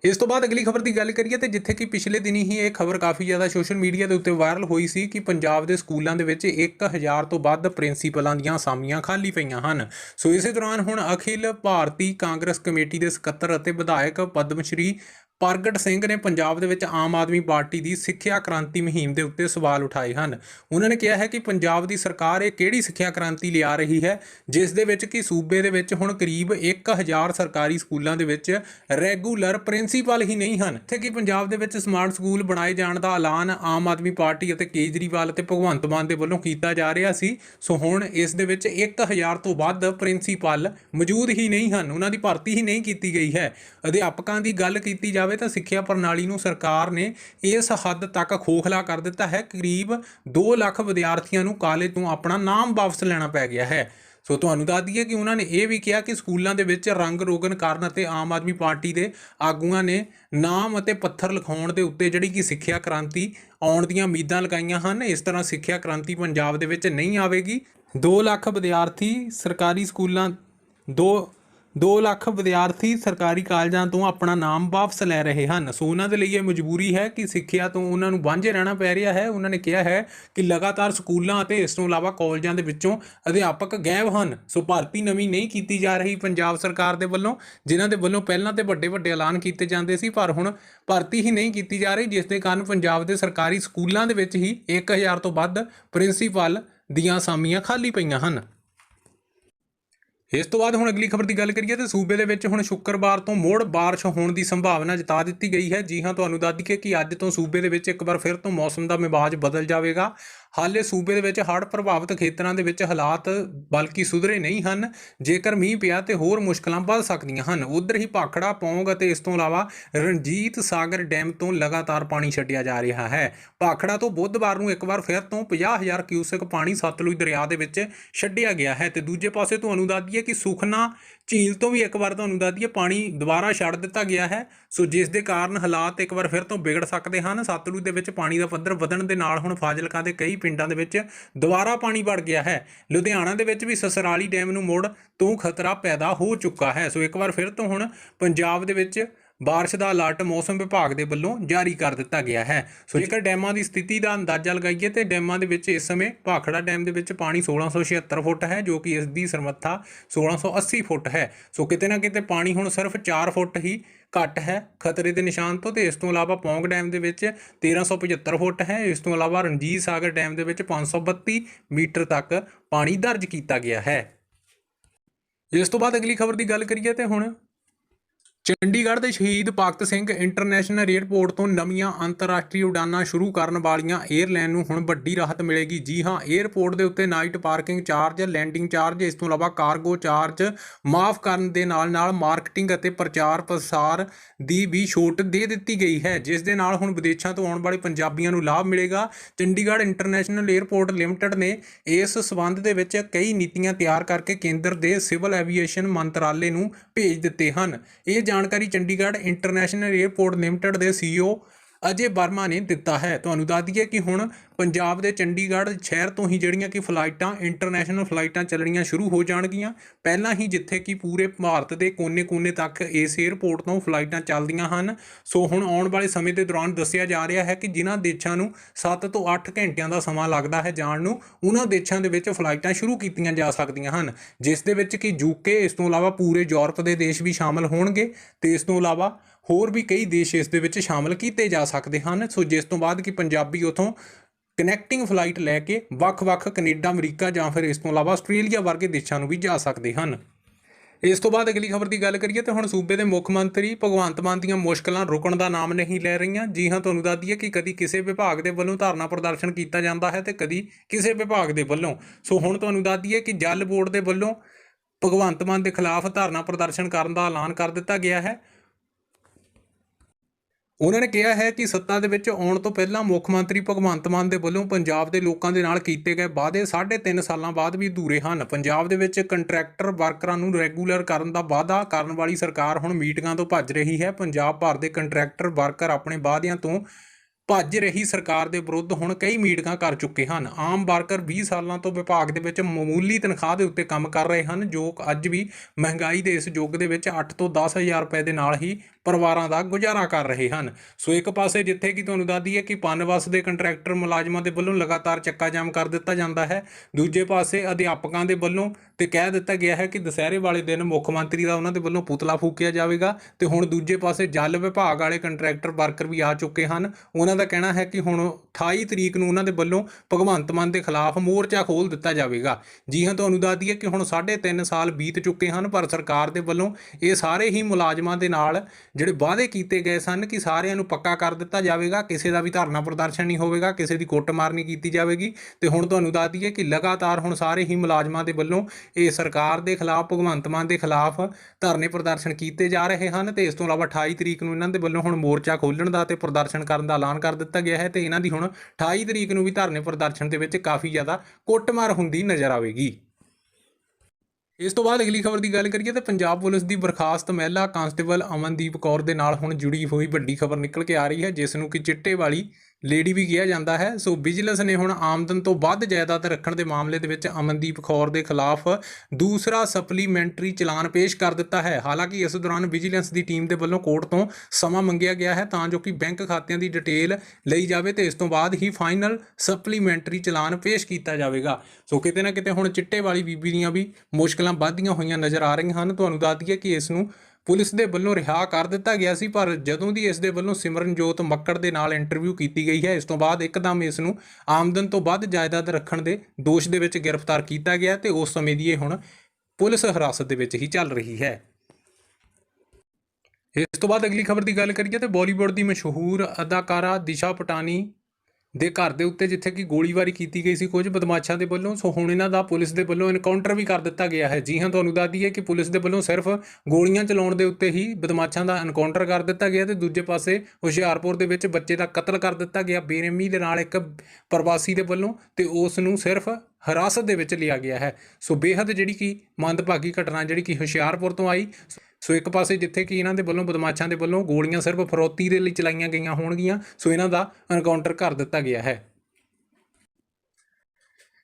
[SPEAKER 1] ਇਸ ਤੋਂ ਬਾਅਦ ਅਗਲੀ ਖਬਰ ਦੀ ਗੱਲ ਕਰੀਏ ਤੇ ਜਿੱਥੇ ਕਿ ਪਿਛਲੇ ਦਿਨੀ ਹੀ ਇਹ ਖਬਰ ਕਾਫੀ ਜ਼ਿਆਦਾ ਸੋਸ਼ਲ ਮੀਡੀਆ ਦੇ ਉੱਤੇ ਵਾਇਰਲ ਹੋਈ ਸੀ ਕਿ ਪੰਜਾਬ ਦੇ ਸਕੂਲਾਂ ਦੇ ਵਿੱਚ 1000 ਤੋਂ ਵੱਧ ਪ੍ਰਿੰਸੀਪਲਾਂ ਦੀਆਂ ਅਸਾਮੀਆਂ ਖਾਲੀ ਪਈਆਂ ਹਨ। ਸੋ ਇਸੇ ਦੌਰਾਨ ਹੁਣ ਅਖਿਲ ਭਾਰਤੀ ਕਾਂਗਰਸ ਕਮੇਟੀ ਦੇ ਸਕੱਤਰ ਅਤੇ ਵਿਧਾਇਕ ਪਦਮ ਸ਼੍ਰੀ ਪ੍ਰਗਟ ਸਿੰਘ ਨੇ ਪੰਜਾਬ ਦੇ ਵਿੱਚ ਆਮ ਆਦਮੀ ਪਾਰਟੀ ਦੀ ਸਿੱਖਿਆ ਕ੍ਰਾਂਤੀ ਮੁਹਿੰਮ ਦੇ ਉੱਤੇ ਸਵਾਲ ਉਠਾਏ ਹਨ। ਉਹਨਾਂ ਨੇ ਕਿਹਾ ਹੈ ਕਿ ਪੰਜਾਬ ਦੀ ਸਰਕਾਰ ਇਹ ਕਿਹੜੀ ਸਿੱਖਿਆ ਕ੍ਰਾਂਤੀ ਲਿਆ ਰਹੀ ਹੈ, ਜਿਸ ਦੇ ਵਿੱਚ ਕਿ ਸੂਬੇ ਦੇ ਵਿੱਚ ਹੁਣ ਕਰੀਬ 1000 ਸਰਕਾਰੀ ਸਕੂਲਾਂ ਦੇ ਵਿੱਚ ਰੈਗੂਲਰ ਪ੍ਰਿੰਸੀਪਲ ਹੀ ਨਹੀਂ ਹਨ। ਇੱਥੇ ਕਿ ਪੰਜਾਬ ਦੇ ਵਿੱਚ ਸਮਾਰਟ ਸਕੂਲ ਬਣਾਏ ਜਾਣ ਦਾ ਐਲਾਨ ਆਮ ਆਦਮੀ ਪਾਰਟੀ ਅਤੇ ਕੇਜਰੀਵਾਲ ਅਤੇ ਭਗਵੰਤ ਮਾਨ ਦੇ ਵੱਲੋਂ ਕੀਤਾ ਜਾ ਰਿਹਾ ਸੀ, ਸੋ ਹੁਣ ਇਸ ਦੇ ਵਿੱਚ 1000 ਤੋਂ ਵੱਧ ਪ੍ਰਿੰਸੀਪਲ ਮੌਜੂਦ ਹੀ ਨਹੀਂ ਹਨ। ਉਹਨਾਂ ਦੀ ਭਰਤੀ ਹੀ ਨਹੀਂ ਕੀਤੀ ਗਈ ਹੈ। ਅਧਿਆਪਕਾਂ ਦੀ ਗੱਲ ਕੀਤੀ ਜਾ ਜਾਵੇ ਤਾਂ ਸਿੱਖਿਆ ਪ੍ਰਣਾਲੀ ਨੂੰ ਸਰਕਾਰ ਨੇ ਇਸ ਹੱਦ ਤੱਕ ਖੋਖਲਾ ਕਰ ਦਿੱਤਾ ਹੈ। ਕਰੀਬ 2 ਲੱਖ ਵਿਦਿਆਰਥੀਆਂ ਨੂੰ ਕਾਲਜ ਤੋਂ ਆਪਣਾ ਨਾਮ ਵਾਪਸ ਲੈਣਾ ਪੈ ਗਿਆ ਹੈ। ਸੋ ਤੁਹਾਨੂੰ ਦੱਸ ਦਈਏ ਕਿ ਉਹਨਾਂ ਨੇ ਇਹ ਵੀ ਕਿਹਾ ਕਿ ਸਕੂਲਾਂ ਦੇ ਵਿੱਚ ਰੰਗ ਰੋਗਨ ਕਰਨ ਅਤੇ ਆਮ ਆਦਮੀ ਪਾਰਟੀ ਦੇ ਆਗੂਆਂ ਨੇ ਨਾਮ ਅਤੇ ਪੱਥਰ ਲਿਖਾਉਣ ਦੇ ਉੱਤੇ ਜਿਹੜੀ ਕਿ ਸਿੱਖਿਆ ਕ੍ਰਾਂਤੀ ਆਉਣ ਦੀਆਂ ਉਮੀਦਾਂ ਲਗਾਈਆਂ ਹਨ, ਇਸ ਤਰ੍ਹਾਂ ਸਿੱਖਿਆ ਕ੍ਰਾਂਤੀ ਪੰਜਾਬ ਦੇ ਵਿੱਚ ਨਹੀਂ ਆਵੇਗੀ। 2 ਲੱਖ ਵਿਦਿਆਰਥੀ ਸਰਕਾਰੀ ਸਕੂਲਾਂ 2 2 ਲੱਖ ਵਿਦਿਆਰਥੀ ਸਰਕਾਰੀ ਕਾਲਜਾਂ ਤੋਂ ਆਪਣਾ ਨਾਮ ਵਾਪਸ ਲੈ ਰਹੇ ਹਨ। ਸੋ ਉਹਨਾਂ ਦੇ ਲਈ ਇਹ ਮਜਬੂਰੀ ਹੈ ਕਿ ਸਿੱਖਿਆ ਤੋਂ ਉਹਨਾਂ ਨੂੰ ਵਾਂਝੇ ਰਹਿਣਾ ਪੈ ਰਿਹਾ ਹੈ। ਉਹਨਾਂ ਨੇ ਕਿਹਾ ਹੈ ਕਿ ਲਗਾਤਾਰ ਸਕੂਲਾਂ ਅਤੇ ਇਸ ਤੋਂ ਇਲਾਵਾ ਕਾਲਜਾਂ ਦੇ ਵਿੱਚੋਂ ਅਧਿਆਪਕ ਗਾਇਬ ਹਨ। ਸੋ ਭਰਤੀ ਨਵੀਂ ਨਹੀਂ ਕੀਤੀ ਜਾ ਰਹੀ ਪੰਜਾਬ ਸਰਕਾਰ ਦੇ ਵੱਲੋਂ, ਜਿਨ੍ਹਾਂ ਦੇ ਵੱਲੋਂ ਪਹਿਲਾਂ ਤੇ ਵੱਡੇ ਵੱਡੇ ਐਲਾਨ ਕੀਤੇ ਜਾਂਦੇ ਸੀ, ਪਰ ਹੁਣ ਭਰਤੀ ਹੀ ਨਹੀਂ ਕੀਤੀ ਜਾ ਰਹੀ, ਜਿਸ ਦੇ ਕਾਰਨ ਪੰਜਾਬ ਦੇ ਸਰਕਾਰੀ ਸਕੂਲਾਂ ਦੇ ਵਿੱਚ ਹੀ 1000 ਤੋਂ ਵੱਧ ਪ੍ਰਿੰਸੀਪਲ ਦੀਆਂ ਅਸਾਮੀਆਂ ਖਾਲੀ ਪਈਆਂ ਹਨ। ਇਸ ਤੋਂ ਬਾਅਦ ਹੁਣ ਅਗਲੀ ਖਬਰ ਦੀ ਗੱਲ ਕਰੀਏ ਤੇ ਸੂਬੇ ਦੇ ਵਿੱਚ ਹੁਣ ਸ਼ੁੱਕਰਵਾਰ ਤੋਂ ਮੋੜ ਬਾਰਿਸ਼ ਹੋਣ ਦੀ ਸੰਭਾਵਨਾ ਜਤਾ ਦਿੱਤੀ ਗਈ ਹੈ। ਜੀ ਹਾਂ, ਤੁਹਾਨੂੰ ਦੱਸ ਦਈਏ ਕਿ ਅੱਜ ਤੋਂ ਸੂਬੇ ਦੇ ਵਿੱਚ ਇੱਕ ਵਾਰ ਫਿਰ ਤੋਂ ਮੌਸਮ ਦਾ ਮਿਜਾਜ ਬਦਲ ਜਾਵੇਗਾ। ਹਾਲੇ ਸੂਬੇ ਦੇ ਵਿੱਚ ਹੜ੍ਹ ਪ੍ਰਭਾਵਿਤ ਖੇਤਰਾਂ ਦੇ ਵਿੱਚ ਹਾਲਾਤ ਬਲਕਿ ਸੁਧਰੇ ਨਹੀਂ ਹਨ, ਜੇਕਰ ਮੀਂਹ ਪਿਆ ਤੇ ਹੋਰ ਮੁਸ਼ਕਲਾਂ ਵੱਧ ਸਕਦੀਆਂ ਹਨ। ਉਧਰ ਹੀ ਭਾਖੜਾ, ਪੌਂਗ ਅਤੇ ਇਸ ਤੋਂ ਇਲਾਵਾ ਰਣਜੀਤ ਸਾਗਰ ਡੈਮ ਤੋਂ ਲਗਾਤਾਰ ਪਾਣੀ ਛੱਡਿਆ ਜਾ ਰਿਹਾ ਹੈ। ਭਾਖੜਾ ਤੋਂ ਬੁੱਧਵਾਰ ਨੂੰ ਇੱਕ ਵਾਰ ਫਿਰ ਤੋਂ 50000 ਕਿਊਸਕ ਪਾਣੀ ਸਤਲੁਜ ਦਰਿਆ ਦੇ ਵਿੱਚ ਛੱਡਿਆ ਗਿਆ ਹੈ ਤੇ ਦੂਜੇ ਪਾਸੇ ਤੁਹਾਨੂੰ ਦੱਸ ਦਈਏ ਕਿ ਸੁਖਨਾ ਝੀਲ ਤੋਂ ਵੀ ਇੱਕ ਵਾਰ ਤੁਹਾਨੂੰ ਦੱਸ ਦਈਏ ਪਾਣੀ ਦੁਬਾਰਾ ਛੱਡ ਦਿੱਤਾ ਗਿਆ ਹੈ। ਸੋ ਜਿਸ ਦੇ ਕਾਰਨ ਹਾਲਾਤ ਇੱਕ ਵਾਰ ਫਿਰ ਤੋਂ ਵਿਗੜ ਸਕਦੇ ਹਨ। ਸਤਲੁਜ ਦੇ ਵਿੱਚ ਪਾਣੀ ਦਾ ਪੱਧਰ ਵਧਣ ਦੇ ਨਾਲ ਹੁਣ ਫਾਜ਼ਿਲਕਾ ਦੇ ਕਈ ਪਿੰਡਾਂ ਦੇ ਵਿੱਚ ਦੁਬਾਰਾ ਪਾਣੀ ਵੜ ਗਿਆ ਹੈ। ਲੁਧਿਆਣਾ ਦੇ ਵਿੱਚ ਵੀ ਸਸਰਾਲੀ ਡੈਮ ਨੂੰ ਮੋੜ ਤੋਂ ਖਤਰਾ ਪੈਦਾ ਹੋ ਚੁੱਕਾ ਹੈ। ਸੋ ਇੱਕ ਵਾਰ ਫਿਰ ਤੋਂ ਹੁਣ ਪੰਜਾਬ ਦੇ ਵਿੱਚ ਬਾਰਿਸ਼ ਦਾ ਅਲਰਟ ਮੌਸਮ ਵਿਭਾਗ ਦੇ ਵੱਲੋਂ ਜਾਰੀ ਕਰ ਦਿੱਤਾ ਗਿਆ ਹੈ। ਸੋ ਜੇਕਰ ਡੈਮਾਂ ਦੀ ਸਥਿਤੀ ਦਾ ਅੰਦਾਜ਼ਾ ਲਗਾਈਏ ਤੇ ਡੈਮਾਂ ਦੇ ਵਿੱਚ ਇਸ ਸਮੇਂ ਭਾਖੜਾ ਡੈਮ ਦੇ ਵਿੱਚ ਪਾਣੀ 1676 ਫੁੱਟ ਹੈ ਜੋ ਕਿ ਇਸ ਦੀ ਸਰਮੱਥਾ 1680 ਫੁੱਟ ਹੈ। ਸੋ ਕਿਤੇ ਨਾ ਕਿਤੇ ਪਾਣੀ ਹੁਣ ਸਿਰਫ 4 ਫੁੱਟ ਹੀ ਘੱਟ ਹੈ ਖਤਰੇ ਦੇ ਨਿਸ਼ਾਨ ਤੋਂ ਤੇ ਇਸ ਤੋਂ ਇਲਾਵਾ ਪੌਂਗ ਡੈਮ ਦੇ ਵਿੱਚ 1375 ਫੁੱਟ ਹੈ। ਇਸ ਤੋਂ ਇਲਾਵਾ ਰਣਜੀਤ ਸਾਗਰ ਡੈਮ ਦੇ ਵਿੱਚ 532 ਮੀਟਰ ਤੱਕ ਪਾਣੀ ਦਰਜ ਕੀਤਾ ਗਿਆ ਹੈ। ਇਸ ਤੋਂ ਬਾਅਦ ਅਗਲੀ ਖਬਰ ਦੀ ਗੱਲ ਕਰੀਏ ਤੇ ਹੁਣ ਚੰਡੀਗੜ੍ਹ ਦੇ ਸ਼ਹੀਦ ਭਗਤ ਸਿੰਘ ਇੰਟਰਨੈਸ਼ਨਲ 에ਅਰਪੋਰਟ ਤੋਂ ਨਵੀਆਂ ਅੰਤਰਰਾਸ਼ਟਰੀ ਉਡਾਨਾਂ ਸ਼ੁਰੂ ਕਰਨ ਵਾਲੀਆਂ 에ਅਰਲਾਈਨ ਨੂੰ ਹੁਣ ਵੱਡੀ ਰਾਹਤ ਮਿਲੇਗੀ। ਜੀ ਹਾਂ 에ਅਰਪੋਰਟ ਦੇ ਉੱਤੇ night parking charge, landing charge, ਇਸ ਤੋਂ ਇਲਾਵਾ ਕਾਰਗੋ ਚਾਰਜ ਮਾਫ ਕਰਨ ਦੇ ਨਾਲ ਨਾਲ ਮਾਰਕੀਟਿੰਗ ਅਤੇ ਪ੍ਰਚਾਰ ਪ੍ਰਸਾਰ ਦੀ ਵੀ ਛੋਟ ਦੇ ਦਿੱਤੀ ਗਈ ਹੈ। ਜਿਸ ਦੇ ਨਾਲ ਹੁਣ ਵਿਦੇਸ਼ਾਂ ਤੋਂ ਆਉਣ ਵਾਲੇ ਪੰਜਾਬੀਆਂ ਨੂੰ ਲਾਭ ਮਿਲੇਗਾ। ਚੰਡੀਗੜ੍ਹ ਇੰਟਰਨੈਸ਼ਨਲ 에ਅਰਪੋਰਟ ਲਿਮਟਿਡ ਨੇ ਇਸ ਸਬੰਧ ਦੇ ਵਿੱਚ ਕਈ ਨੀਤੀਆਂ ਤਿਆਰ ਕਰਕੇ ਕੇਂਦਰ ਦੇ ਸਿਵਲ ਐਵੀਏਸ਼ਨ ਮੰਤਰਾਲੇ ਨੂੰ ਭੇਜ ਦਿੱਤੇ ਹਨ। ਇਹ ਜਾਣਕਾਰੀ ਚੰਡੀਗੜ੍ਹ ਇੰਟਰਨੈਸ਼ਨਲ ਏਅਰਪੋਰਟ ਲਿਮਟਿਡ ਦੇ ਸੀਈਓ ਅਜੇ ਵਰਮਾ ਨੇ ਦਿੱਤਾ ਹੈ। ਤੁਹਾਨੂੰ ਦੱਸ ਦਈਏ ਕਿ ਹੁਣ ਪੰਜਾਬ ਦੇ ਚੰਡੀਗੜ੍ਹ ਸ਼ਹਿਰ ਤੋਂ ਹੀ ਜਿਹੜੀਆਂ ਕਿ ਫਲਾਈਟਾਂ ਇੰਟਰਨੈਸ਼ਨਲ ਫਲਾਈਟਾਂ ਚੱਲਣੀਆਂ ਸ਼ੁਰੂ ਹੋ ਜਾਣਗੀਆਂ। ਪਹਿਲਾਂ ਹੀ ਜਿੱਥੇ ਕਿ ਪੂਰੇ ਭਾਰਤ ਦੇ ਕੋਨੇ-ਕੋਨੇ ਤੱਕ ਇਸ 에ਅਰਪੋਰਟ ਤੋਂ ਫਲਾਈਟਾਂ ਚੱਲਦੀਆਂ ਹਨ। ਸੋ ਹੁਣ ਆਉਣ ਵਾਲੇ ਸਮੇਂ ਦੇ ਦੌਰਾਨ ਦੱਸਿਆ ਜਾ ਰਿਹਾ ਹੈ ਕਿ ਜਿਨ੍ਹਾਂ ਦੇਸ਼ਾਂ ਨੂੰ 7 ਤੋਂ 8 ਘੰਟਿਆਂ ਦਾ ਸਮਾਂ ਲੱਗਦਾ ਹੈ ਜਾਣ ਨੂੰ, ਉਹਨਾਂ ਦੇਸ਼ਾਂ ਦੇ ਵਿੱਚ ਫਲਾਈਟਾਂ ਸ਼ੁਰੂ ਕੀਤੀਆਂ ਜਾ ਸਕਦੀਆਂ ਹਨ। ਜਿਸ ਦੇ ਵਿੱਚ ਕਿ ਯੂਕੇ ਇਸ ਤੋਂ ਇਲਾਵਾ ਪੂਰੇ ਯੂਰਪ ਦੇ ਦੇਸ਼ ਵੀ ਸ਼ਾਮਲ ਹੋਣਗੇ ਤੇ ਇਸ ਤੋਂ ਇਲਾਵਾ ਹੋਰ ਵੀ ਕਈ ਦੇਸ਼ ਇਸ ਦੇ ਵਿੱਚ ਸ਼ਾਮਲ ਕੀਤੇ ਜਾ ਸਕਦੇ ਹਨ। ਸੋ ਜਿਸ ਤੋਂ ਬਾਅਦ ਕਿ ਪੰਜਾਬੀ ਉਥੋਂ ਕਨੈਕਟਿੰਗ ਫਲਾਈਟ ਲੈ ਕੇ ਵੱਖ-ਵੱਖ ਕੈਨੇਡਾ, ਅਮਰੀਕਾ ਜਾਂ ਫਿਰ ਇਸ ਤੋਂ ਇਲਾਵਾ ਆਸਟ੍ਰੇਲੀਆ ਵਰਗੇ ਦੇਸ਼ਾਂ ਨੂੰ ਵੀ ਜਾ ਸਕਦੇ ਹਨ। ਇਸ ਤੋਂ ਬਾਅਦ ਅਗਲੀ ਖਬਰ ਦੀ ਗੱਲ ਕਰੀਏ ਤਾਂ ਹੁਣ ਸੂਬੇ ਦੇ ਮੁੱਖ ਮੰਤਰੀ ਭਗਵੰਤ ਮਾਨ ਦੀਆਂ ਮੁਸ਼ਕਲਾਂ ਰੁਕਣ ਦਾ ਨਾਮ ਨਹੀਂ ਲੈ ਰਹੀਆਂ। ਜੀ ਹਾਂ, ਤੁਹਾਨੂੰ ਦੱਸ ਦਈਏ ਕਿ ਕਦੀ ਕਿਸੇ ਵਿਭਾਗ ਦੇ ਵੱਲੋਂ ਧਰਨਾ ਪ੍ਰਦਰਸ਼ਨ ਕੀਤਾ ਜਾਂਦਾ ਹੈ ਤੇ ਕਦੀ ਕਿਸੇ ਵਿਭਾਗ ਦੇ ਵੱਲੋਂ। ਸੋ ਹੁਣ ਤੁਹਾਨੂੰ ਦੱਸ ਦਈਏ ਕਿ ਜਲ ਬੋਰਡ ਦੇ ਵੱਲੋਂ ਭਗਵੰਤ ਮਾਨ ਦੇ ਖਿਲਾਫ ਧਰਨਾ ਪ੍ਰਦਰਸ਼ਨ ਕਰਨ ਦਾ ਐਲਾਨ ਕਰ ਦਿੱਤਾ ਗਿਆ ਹੈ। ਉਹਨਾਂ ਨੇ ਕਿਹਾ ਹੈ ਕਿ ਸੱਤਾ ਦੇ ਵਿੱਚ ਆਉਣ ਤੋਂ ਪਹਿਲਾਂ ਮੁੱਖ ਮੰਤਰੀ ਭਗਵੰਤ ਮਾਨ ਦੇ ਵੱਲੋਂ ਪੰਜਾਬ ਦੇ ਲੋਕਾਂ ਦੇ ਨਾਲ ਕੀਤੇ ਗਏ ਵਾਅਦੇ 3.5 ਸਾਲਾਂ ਬਾਅਦ ਵੀ ਅਧੂਰੇ ਹਨ। ਪੰਜਾਬ ਦੇ ਵਿੱਚ ਕੰਟਰੈਕਟਰ ਵਰਕਰਾਂ ਨੂੰ ਰੈਗੂਲਰ ਕਰਨ ਦਾ ਵਾਅਦਾ ਕਰਨ ਵਾਲੀ ਸਰਕਾਰ ਹੁਣ ਮੀਟਿੰਗਾਂ ਤੋਂ ਭੱਜ ਰਹੀ ਹੈ। ਪੰਜਾਬ ਭਰ ਦੇ ਕੰਟਰੈਕਟਰ ਵਰਕਰ ਆਪਣੇ ਵਾਅਦਿਆਂ ਤੋਂ ਭੱਜ ਰਹੀ ਸਰਕਾਰ ਦੇ ਵਿਰੁੱਧ ਹੁਣ ਕਈ ਮੀਟਿੰਗਾਂ ਕਰ ਚੁੱਕੇ ਹਨ। ਆਮ ਵਰਕਰ 20 ਸਾਲਾਂ ਤੋਂ ਵਿਭਾਗ ਦੇ ਵਿੱਚ ਮਾਮੂਲੀ ਤਨਖਾਹ ਦੇ ਉੱਤੇ ਕੰਮ ਕਰ ਰਹੇ ਹਨ, ਜੋ ਅੱਜ ਵੀ ਮਹਿੰਗਾਈ ਦੇ ਇਸ ਯੁੱਗ ਦੇ ਵਿੱਚ 8 ਤੋਂ 10000 ਰੁਪਏ ਦੇ ਨਾਲ ਹੀ ਪਰਿਵਾਰਾਂ ਦਾ ਗੁਜ਼ਾਰਾ ਕਰ ਰਹੇ ਹਨ। ਸੋ ਇੱਕ ਪਾਸੇ ਜਿੱਥੇ ਕਿ ਤੁਹਾਨੂੰ ਦੱਸਦੀ ਹੈ ਕਿ ਪਨਵਸ ਦੇ ਕੰਟਰੈਕਟਰ ਮੁਲਾਜ਼ਮਾਂ ਦੇ ਵੱਲੋਂ ਲਗਾਤਾਰ ਚੱਕਾ ਜਾਮ ਕਰ ਦਿੱਤਾ ਜਾਂਦਾ ਹੈ। ਦੂਜੇ ਪਾਸੇ ਅਧਿਆਪਕਾਂ ਦੇ ਵੱਲੋਂ ਤੇ ਕਹਿ ਦਿੱਤਾ ਗਿਆ ਹੈ ਕਿ ਦੁਸਹਿਰੇ ਵਾਲੇ ਦਿਨ ਮੁੱਖ ਮੰਤਰੀ ਦਾ ਉਹਨਾਂ ਦੇ ਵੱਲੋਂ ਪੁਤਲਾ ਫੂਕਿਆ ਜਾਵੇਗਾ। ਤੇ ਹੁਣ ਦੂਜੇ ਪਾਸੇ ਜਲ ਵਿਭਾਗ ਵਾਲੇ ਕੰਟਰੈਕਟਰ ਵਰਕਰ ਵੀ ਆ ਚੁੱਕੇ ਹਨ। ਉਹਨਾਂ ਦਾ ਕਹਿਣਾ ਹੈ ਕਿ ਹੁਣ 28 ਤਰੀਕ ਨੂੰ ਉਹਨਾਂ ਦੇ ਵੱਲੋਂ ਭਗਵੰਤ ਮਾਨ ਦੇ ਖਿਲਾਫ ਮੋਰਚਾ ਖੋਲ ਦਿੱਤਾ ਜਾਵੇਗਾ। ਜੀ ਹਾਂ, ਤੁਹਾਨੂੰ ਦੱਸ ਦਈਏ ਕਿ ਹੁਣ 3.5 ਸਾਲ ਬੀਤ ਚੁੱਕੇ ਹਨ, ਪਰ ਸਰਕਾਰ ਦੇ ਵੱਲੋਂ ਇਹ ਸਾਰੇ ਹੀ ਮੁਲਾਜ਼ਮਾਂ ਦੇ ਨਾਲ ਜਿਹੜੇ ਵਾਅਦੇ ਕੀਤੇ ਗਏ ਸਨ ਕਿ ਸਾਰਿਆਂ ਨੂੰ ਪੱਕਾ ਕਰ ਦਿੱਤਾ ਜਾਵੇਗਾ, ਕਿਸੇ ਦਾ ਵੀ ਧਰਨਾ ਪ੍ਰਦਰਸ਼ਨ ਨਹੀਂ ਹੋਵੇਗਾ, ਕਿਸੇ ਦੀ ਕੁੱਟਮਾਰ ਨਹੀਂ ਕੀਤੀ ਜਾਵੇਗੀ। ਤੇ ਹੁਣ ਤੁਹਾਨੂੰ ਦੱਸ ਦਈਏ ਕਿ ਲਗਾਤਾਰ ਹੁਣ ਸਾਰੇ ਹੀ ਮੁਲਾਜ਼ਮਾਂ ਦੇ ਵੱਲੋਂ ਇਹ ਸਰਕਾਰ ਦੇ ਖਿਲਾਫ, ਭਗਵੰਤ ਮਾਨ ਦੇ ਖਿਲਾਫ ਧਰਨੇ ਪ੍ਰਦਰਸ਼ਨ ਕੀਤੇ ਜਾ ਰਹੇ ਹਨ ਤੇ ਇਸ ਤੋਂ ਇਲਾਵਾ 28 ਤਰੀਕ ਨੂੰ ਇਹਨਾਂ ਦੇ ਵੱਲੋਂ ਹੁਣ ਮੋਰਚਾ ਖੋਲ੍ਹਣ ਦਾ ਤੇ ਪ੍ਰਦਰਸ਼ਨ ਕਰਨ ਦਾ ਐਲਾਨ ਕਰ ਦਿੱਤਾ ਗਿਆ ਹੈ ਤੇ ਇਹਨਾਂ ਦੀ ਹੁਣ 28 ਤਰੀਕ ਨੂੰ ਵੀ ਧਰਨੇ ਪ੍ਰਦਰਸ਼ਨ ਦੇ ਵਿੱਚ ਕਾਫੀ ਜ਼ਿਆਦਾ ਕੁੱਟਮਾਰ ਹੁੰਦੀ ਨਜ਼ਰ ਆਵੇਗੀ। ਇਸ ਤੋਂ ਬਾਅਦ ਅਗਲੀ ਖਬਰ ਦੀ ਗੱਲ ਕਰੀਏ ਤਾਂ ਪੰਜਾਬ ਪੁਲਿਸ ਦੀ ਬਰਖਾਸਤ ਮਹਿਲਾ ਕਾਂਸਟੇਬਲ ਅਮਨਦੀਪ ਕੌਰ ਦੇ ਨਾਲ ਹੁਣ ਜੁੜੀ ਹੋਈ ਵੱਡੀ ਖਬਰ ਨਿਕਲ ਕੇ ਆ ਰਹੀ ਹੈ, ਜਿਸ ਨੂੰ ਕਿ ਚਿੱਟੇ ਵਾਲੀ ਲੇਡੀ ਵੀ ਕਿਹਾ ਜਾਂਦਾ ਹੈ। ਸੋ ਵਿਜੀਲੈਂਸ ਨੇ ਹੁਣ ਆਮਦਨ ਤੋਂ ਵੱਧ ਜਾਇਦਾਦ ਰੱਖਣ ਦੇ ਮਾਮਲੇ ਦੇ ਵਿੱਚ ਅਮਨਦੀਪ ਕੌਰ ਦੇ ਖਿਲਾਫ ਦੂਸਰਾ ਸਪਲੀਮੈਂਟਰੀ ਚਲਾਨ ਪੇਸ਼ ਕਰ ਦਿੱਤਾ ਹੈ। ਹਾਲਾਂਕਿ ਇਸ ਦੌਰਾਨ ਵਿਜੀਲੈਂਸ ਦੀ ਟੀਮ ਦੇ ਵੱਲੋਂ ਕੋਰਟ ਤੋਂ ਸਮਾਂ ਮੰਗਿਆ ਗਿਆ ਹੈ ਤਾਂ ਜੋ ਕਿ ਬੈਂਕ ਖਾਤਿਆਂ ਦੀ ਡਿਟੇਲ ਲਈ ਜਾਵੇ ਤੇ ਇਸ ਤੋਂ ਬਾਅਦ ਹੀ ਫਾਈਨਲ ਸਪਲੀਮੈਂਟਰੀ ਚਲਾਨ ਪੇਸ਼ ਕੀਤਾ ਜਾਵੇਗਾ। ਸੋ ਕਿਤੇ ਨਾ ਕਿਤੇ ਹੁਣ ਚਿੱਟੇ ਵਾਲੀ ਬੀਬੀ ਦੀਆਂ ਵੀ ਮੁਸ਼ਕਲਾਂ ਵੱਧਦੀਆਂ ਹੋਈਆਂ ਨਜ਼ਰ ਆ ਰਹੀਆਂ ਹਨ। ਤੁਹਾਨੂੰ ਦੱਸ ਦਈਏ ਕਿ ਇਸ ਨੂੰ ਪੁਲਿਸ ਦੇ ਵੱਲੋਂ ਰਿਹਾ ਕਰ ਦਿੱਤਾ ਗਿਆ ਸੀ, ਪਰ ਜਦੋਂ ਦੀ ਇਸ ਦੇ ਵੱਲੋਂ ਸਿਮਰਨਜੋਤ ਮੱਕੜ ਦੇ ਨਾਲ ਇੰਟਰਵਿਊ ਕੀਤੀ ਗਈ ਹੈ, ਇਸ ਤੋਂ ਬਾਅਦ ਇੱਕਦਮ ਇਸ ਨੂੰ ਆਮਦਨ ਤੋਂ ਵੱਧ ਜਾਇਦਾਦ ਰੱਖਣ ਦੇ ਦੋਸ਼ ਦੇ ਵਿੱਚ ਗ੍ਰਿਫਤਾਰ ਕੀਤਾ ਗਿਆ ਤੇ ਉਸ ਸਮੇਂ ਦੀ ਇਹ ਹੁਣ ਪੁਲਿਸ ਹਿਰਾਸਤ ਦੇ ਵਿੱਚ ਹੀ ਚੱਲ ਰਹੀ ਹੈ। ਇਸ ਤੋਂ ਬਾਅਦ ਅਗਲੀ ਖਬਰ ਦੀ ਗੱਲ ਕਰੀਏ ਤੇ ਬਾਲੀਵੁੱਡ ਦੀ ਮਸ਼ਹੂਰ ਅਦਾਕਾਰਾ ਦਿਸ਼ਾ ਪਟਾਨੀ ਦੇ ਘਰ ਦੇ ਉੱਤੇ ਜਿੱਥੇ ਕਿ ਗੋਲੀਬਾਰੀ ਕੀਤੀ ਗਈ ਸੀ ਕੁਝ ਬਦਮਾਸ਼ਾਂ ਦੇ ਵੱਲੋਂ, ਸੋ ਹੁਣ ਇਹਨਾਂ ਦਾ ਪੁਲਿਸ ਦੇ ਵੱਲੋਂ ਐਨਕਾਊਂਟਰ ਵੀ ਕਰ ਦਿੱਤਾ ਗਿਆ ਹੈ। ਜੀ ਹਾਂ, ਤੁਹਾਨੂੰ ਦੱਸ ਦਈਏ ਕਿ ਪੁਲਿਸ ਦੇ ਵੱਲੋਂ ਸਿਰਫ ਗੋਲੀਆਂ ਚਲਾਉਣ ਦੇ ਉੱਤੇ ਹੀ ਬਦਮਾਸ਼ਾਂ ਦਾ ਐਨਕਾਊਂਟਰ ਕਰ ਦਿੱਤਾ ਗਿਆ ਤੇ ਦੂਜੇ ਪਾਸੇ ਹੁਸ਼ਿਆਰਪੁਰ ਦੇ ਵਿੱਚ ਬੱਚੇ ਦਾ ਕਤਲ ਕਰ ਦਿੱਤਾ ਗਿਆ। ਬੇਰਹਿਮੀ ਦੇ ਨਾਲ ਇੱਕ ਪ੍ਰਵਾਸੀ ਦੇ ਵੱਲੋਂ ਤੇ ਉਸ ਨੂੰ ਸਿਰਫ ਹਿਰਾਸਤ ਦੇ ਵਿੱਚ ਲਿਆ ਗਿਆ ਹੈ। ਸੋ ਬੇहद ਜਿਹੜੀ ਕਿ ਮੰਦਭਾਗੀ ਘਟਨਾ ਜਿਹੜੀ ਕਿ ਹੁਸ਼ਿਆਰਪੁਰ ਤੋਂ ਆਈ। ਸੋ ਇੱਕ ਪਾਸੇ ਜਿੱਥੇ ਕਿ ਇਹਨਾਂ ਦੇ ਵੱਲੋਂ ਬਦਮਾਸ਼ਾਂ ਦੇ ਵੱਲੋਂ ਗੋਲੀਆਂ ਸਿਰਫ ਫਰੋਤੀ ਦੇ ਲਈ ਚਲਾਈਆਂ ਗਈਆਂ ਹੋਣਗੀਆਂ, ਸੋ ਇਹਨਾਂ ਦਾ ਐਨਕਾਊਂਟਰ ਕਰ ਦਿੱਤਾ ਗਿਆ ਹੈ।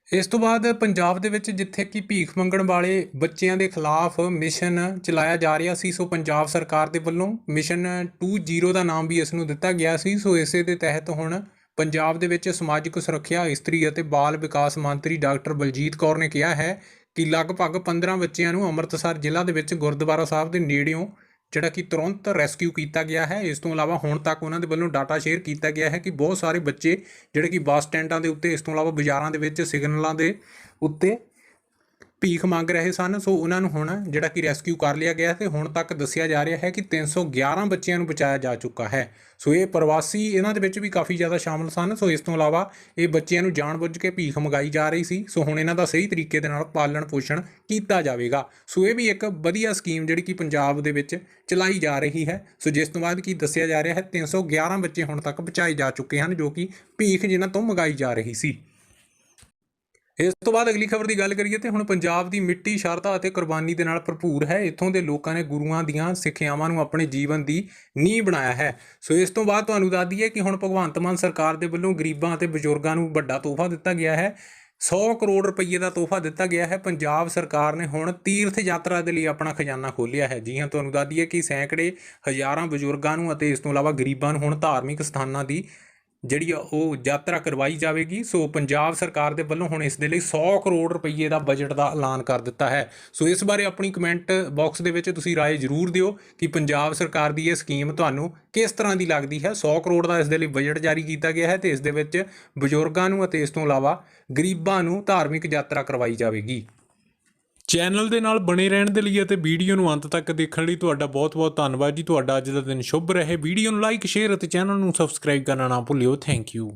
[SPEAKER 1] ਇਸ ਤੋਂ ਬਾਅਦ ਪੰਜਾਬ ਦੇ ਵਿੱਚ ਜਿੱਥੇ ਕਿ ਭੀਖ ਮੰਗਣ ਵਾਲੇ ਬੱਚਿਆਂ ਦੇ ਖਿਲਾਫ ਮਿਸ਼ਨ ਚਲਾਇਆ ਜਾ ਰਿਹਾ ਸੀ, ਸੋ ਪੰਜਾਬ ਸਰਕਾਰ ਦੇ ਵੱਲੋਂ ਮਿਸ਼ਨ 20 ਦਾ ਨਾਮ ਵੀ ਇਸ ਨੂੰ ਦਿੱਤਾ ਗਿਆ ਸੀ। ਸੋ ਇਸੇ ਦੇ ਤਹਿਤ ਹੁਣ ਪੰਜਾਬ ਦੇ ਵਿੱਚ ਸਮਾਜਿਕ ਸੁਰੱਖਿਆ, ਇਸਤਰੀ ਅਤੇ ਬਾਲ ਵਿਕਾਸ ਮੰਤਰੀ ਡਾਕਟਰ ਬਲਜੀਤ ਕੌਰ ਨੇ ਕਿਹਾ ਹੈ ਕਿ ਲਗਭਗ 15 ਬੱਚਿਆਂ ਨੂੰ ਅੰਮ੍ਰਿਤਸਰ ਜ਼ਿਲ੍ਹਾ ਦੇ ਵਿੱਚ ਗੁਰਦੁਆਰਾ ਸਾਹਿਬ ਦੇ ਨੇੜਿਓਂ ਜਿਹੜਾ ਕਿ ਤੁਰੰਤ ਰੈਸਕਿਊ ਕੀਤਾ ਗਿਆ ਹੈ। ਇਸ ਤੋਂ ਇਲਾਵਾ ਹੁਣ ਤੱਕ ਉਹਨਾਂ ਦੇ ਵੱਲੋਂ ਡਾਟਾ ਸ਼ੇਅਰ ਕੀਤਾ ਗਿਆ ਹੈ ਕਿ ਬਹੁਤ ਸਾਰੇ ਬੱਚੇ ਜਿਹੜੇ ਕਿ ਬੱਸ ਸਟੈਂਡਾਂ ਦੇ ਉੱਤੇ, ਇਸ ਤੋਂ ਇਲਾਵਾ ਬਾਜ਼ਾਰਾਂ ਦੇ ਵਿੱਚ ਸਿਗਨਲਾਂ ਦੇ ਉੱਤੇ ਭੀਖ ਮੰਗ ਰਹੇ ਸਨ। ਸੋ ਉਹਨਾਂ ਨੂੰ ਹੁਣ ਜਿਹੜਾ ਕਿ ਰੈਸਕਿਊ ਕਰ ਲਿਆ ਗਿਆ ਤੇ ਹੁਣ ਤੱਕ ਦੱਸਿਆ ਜਾ ਰਿਹਾ ਹੈ ਕਿ 311 ਬੱਚਿਆਂ ਨੂੰ ਬਚਾਇਆ ਜਾ ਚੁੱਕਾ ਹੈ। ਸੋ ਇਹ ਪ੍ਰਵਾਸੀ ਇਹਨਾਂ ਦੇ ਵਿੱਚ ਵੀ ਕਾਫੀ ਜ਼ਿਆਦਾ ਸ਼ਾਮਲ ਸਨ। ਸੋ ਇਸ ਤੋਂ ਇਲਾਵਾ ਇਹ ਬੱਚਿਆਂ ਨੂੰ ਜਾਣਬੁੱਝ ਕੇ ਭੀਖ ਮੰਗਾਈ ਜਾ ਰਹੀ ਸੀ। ਸੋ ਹੁਣ ਇਹਨਾਂ ਦਾ ਸਹੀ ਤਰੀਕੇ ਦੇ ਨਾਲ ਪਾਲਣ ਪੋਸ਼ਣ ਕੀਤਾ ਜਾਵੇਗਾ। ਸੋ ਇਹ ਵੀ ਇੱਕ ਵਧੀਆ ਸਕੀਮ ਜਿਹੜੀ ਕਿ ਪੰਜਾਬ ਦੇ ਵਿੱਚ ਚਲਾਈ ਜਾ ਰਹੀ ਹੈ। ਸੋ ਜਿਸ ਤੋਂ ਬਾਅਦ ਕੀ ਦੱਸਿਆ ਜਾ ਰਿਹਾ ਹੈ 311 ਬੱਚੇ ਹੁਣ ਤੱਕ ਬਚਾਏ ਜਾ ਚੁੱਕੇ ਹਨ, ਜੋ ਕਿ ਭੀਖ ਜਿਨ੍ਹਾਂ ਤੋਂ ਮੰਗਾਈ ਜਾ ਰਹੀ ਸੀ। ਇਸ ਤੋਂ ਬਾਅਦ ਅਗਲੀ ਖਬਰ ਦੀ ਗੱਲ ਕਰੀਏ ਤੇ ਹੁਣ ਪੰਜਾਬ ਦੀ ਮਿੱਟੀ, ਸ਼ਰਧਾ ਅਤੇ ਕੁਰਬਾਨੀ ਦੇ ਨਾਲ ਭਰਪੂਰ ਹੈ। ਇੱਥੋਂ ਦੇ ਲੋਕਾਂ ਨੇ ਗੁਰੂਆਂ ਦੀਆਂ ਸਿੱਖਿਆਵਾਂ ਨੂੰ ਆਪਣੇ ਜੀਵਨ ਦੀ ਨੀਂਹ ਬਣਾਇਆ ਹੈ। ਸੋ ਇਸ ਤੋਂ ਬਾਅਦ ਤੁਹਾਨੂੰ ਦੱਸ ਦਈਏ ਕਿ ਹੁਣ ਭਗਵੰਤ ਮਾਨ ਸਰਕਾਰ ਦੇ ਵੱਲੋਂ ਗਰੀਬਾਂ ਅਤੇ ਬਜ਼ੁਰਗਾਂ ਨੂੰ ਵੱਡਾ ਤੋਹਫਾ ਦਿੱਤਾ ਗਿਆ ਹੈ। 100 ਕਰੋੜ ਰੁਪਏ ਦਾ ਤੋਹਫਾ ਦਿੱਤਾ ਗਿਆ ਹੈ। ਪੰਜਾਬ ਸਰਕਾਰ ਨੇ ਹੁਣ ਤੀਰਥ ਯਾਤਰਾ ਦੇ ਲਈ ਆਪਣਾ ਖਜ਼ਾਨਾ ਖੋਲ੍ਹਿਆ ਹੈ। ਜੀ ਹਾਂ, ਤੁਹਾਨੂੰ ਦੱਸ ਦਈਏ ਕਿ ਸੈਂਕੜੇ ਹਜ਼ਾਰਾਂ ਬਜ਼ੁਰਗਾਂ ਨੂੰ ਅਤੇ ਇਸ ਤੋਂ ਇਲਾਵਾ ਗਰੀਬਾਂ ਨੂੰ ਹੁਣ ਧਾਰਮਿਕ ਸਥਾਨਾਂ ਦੀ ਜਿਹੜੀ ਆ ਉਹ ਯਾਤਰਾ ਕਰਵਾਈ ਜਾਵੇਗੀ। ਸੋ ਪੰਜਾਬ ਸਰਕਾਰ ਦੇ ਵੱਲੋਂ ਹੁਣ ਇਸ ਦੇ ਲਈ 100 ਕਰੋੜ ਰੁਪਏ ਦਾ ਬਜਟ ਦਾ ਐਲਾਨ ਕਰ ਦਿੱਤਾ ਹੈ। ਸੋ ਇਸ ਬਾਰੇ ਆਪਣੀ ਕਮੈਂਟ ਬਾਕਸ ਦੇ ਵਿੱਚ ਤੁਸੀਂ ਰਾਏ ਜ਼ਰੂਰ ਦਿਓ ਕਿ ਪੰਜਾਬ ਸਰਕਾਰ ਦੀ ਇਹ ਸਕੀਮ ਤੁਹਾਨੂੰ ਕਿਸ ਤਰ੍ਹਾਂ ਦੀ ਲੱਗਦੀ ਹੈ। 100 ਕਰੋੜ ਦਾ ਇਸ ਦੇ ਲਈ ਬਜਟ ਜਾਰੀ ਕੀਤਾ ਗਿਆ ਹੈ ਤੇ ਇਸ ਦੇ ਵਿੱਚ ਬਜ਼ੁਰਗਾਂ ਨੂੰ ਅਤੇ ਇਸ ਤੋਂ ਇਲਾਵਾ ਗਰੀਬਾਂ ਨੂੰ ਧਾਰਮਿਕ ਯਾਤਰਾ ਕਰਵਾਈ ਜਾਵੇਗੀ। ਚੈਨਲ ਦੇ ਨਾਲ ਬਣੇ ਰਹਿਣ ਦੇ ਲਈ ਅਤੇ ਵੀਡੀਓ ਨੂੰ ਅੰਤ ਤੱਕ ਦੇਖਣ ਲਈ ਤੁਹਾਡਾ ਬਹੁਤ-ਬਹੁਤ ਧੰਨਵਾਦ ਜੀ। ਤੁਹਾਡਾ ਅੱਜ ਦਾ ਦਿਨ ਸ਼ੁਭ ਰਹੇ। ਵੀਡੀਓ ਨੂੰ ਲਾਈਕ ਸ਼ੇਅਰ ਅਤੇ ਚੈਨਲ ਨੂੰ ਸਬਸਕ੍ਰਾਈਬ ਕਰਨਾ ਨਾ ਭੁੱਲਿਓ। Thank you